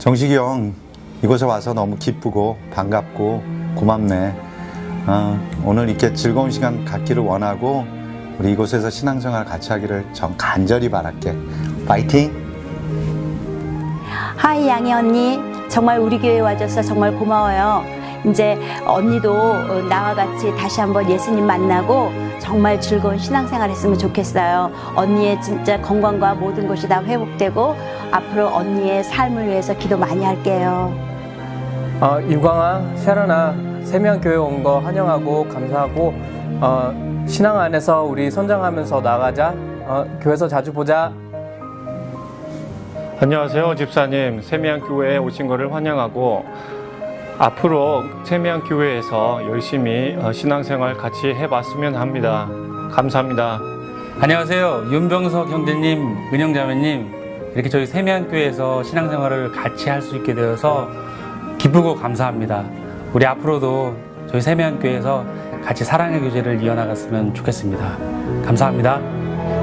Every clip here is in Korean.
정식이 형 이곳에 와서 너무 기쁘고 반갑고 고맙네. 어, 오늘 이렇게 즐거운 시간 갖기를 원하고 우리 이곳에서 신앙생활 같이 하기를 정 간절히 바랄게. 파이팅! 하이 양희 언니 정말 우리 교회 와줘서 정말 고마워요. 이제 언니도 어, 나와 같이 다시 한번 예수님 만나고 정말 즐거운 신앙생활 했으면 좋겠어요. 언니의 진짜 건강과 모든 것이 다 회복되고 앞으로 언니의 삶을 위해서 기도 많이 할게요. 어, 유광아, 샤론아, 세명교회 온 거 환영하고 감사하고 어, 신앙 안에서 우리 성장하면서 나가자. 어, 교회에서 자주 보자. 안녕하세요, 집사님. 세미안 교회에 오신 것을 환영하고 앞으로 세미안 교회에서 열심히 어, 신앙생활 같이 해봤으면 합니다. 감사합니다. 안녕하세요. 윤병석 형제님, 은영자매님, 이렇게 저희 세미안교회에서 신앙생활을 같이 할 수 있게 되어서 기쁘고 감사합니다. 우리 앞으로도 저희 세미안교회에서 같이 사랑의 교제를 이어나갔으면 좋겠습니다. 감사합니다.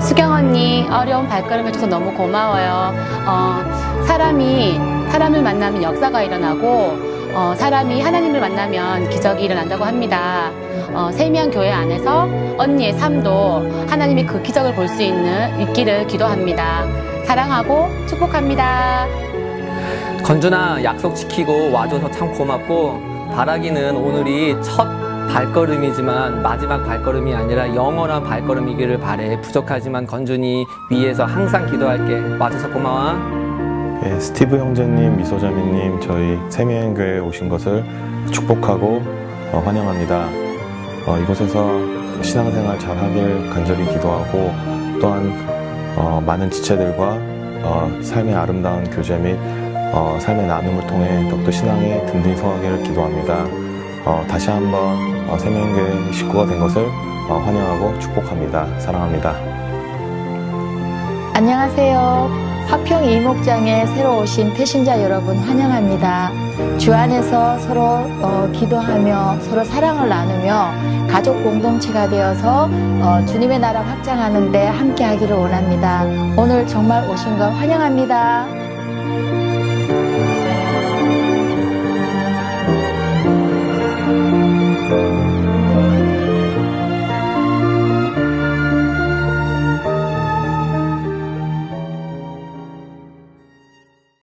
수경 언니 어려운 발걸음 해줘서 너무 고마워요. 어, 사람이 사람을 만나면 역사가 일어나고 어, 사람이 하나님을 만나면 기적이 일어난다고 합니다. 어, 세미한 교회 안에서 언니의 삶도 하나님이 그 기적을 볼 수 있는 있기를 기도합니다. 사랑하고 축복합니다. 건준아 약속 지키고 와줘서 참 고맙고 바라기는 오늘이 첫 발걸음이지만 마지막 발걸음이 아니라 영원한 발걸음이기를 바래 부족하지만 건준이 위에서 항상 기도할게 와줘서 고마워 예, 스티브 형제님, 미소자매님, 저희 세미행교회에 오신 것을 축복하고 어, 환영합니다. 어, 이곳에서 신앙생활 잘 하길 간절히 기도하고 또한 어, 많은 지체들과 어, 삶의 아름다운 교제 및 어, 삶의 나눔을 통해 더욱더 신앙에 든든히 서가기를 기도합니다. 어, 다시 한번 어, 세미행교회 식구가 된 것을 어, 환영하고 축복합니다. 사랑합니다. 안녕하세요. 화평 이목장에 새로 오신 태신자 여러분 환영합니다. 주 안에서 서로 어, 기도하며 서로 사랑을 나누며 가족 공동체가 되어서 어, 주님의 나라 확장하는데 함께 하기를 원합니다. 오늘 정말 오신 걸 환영합니다.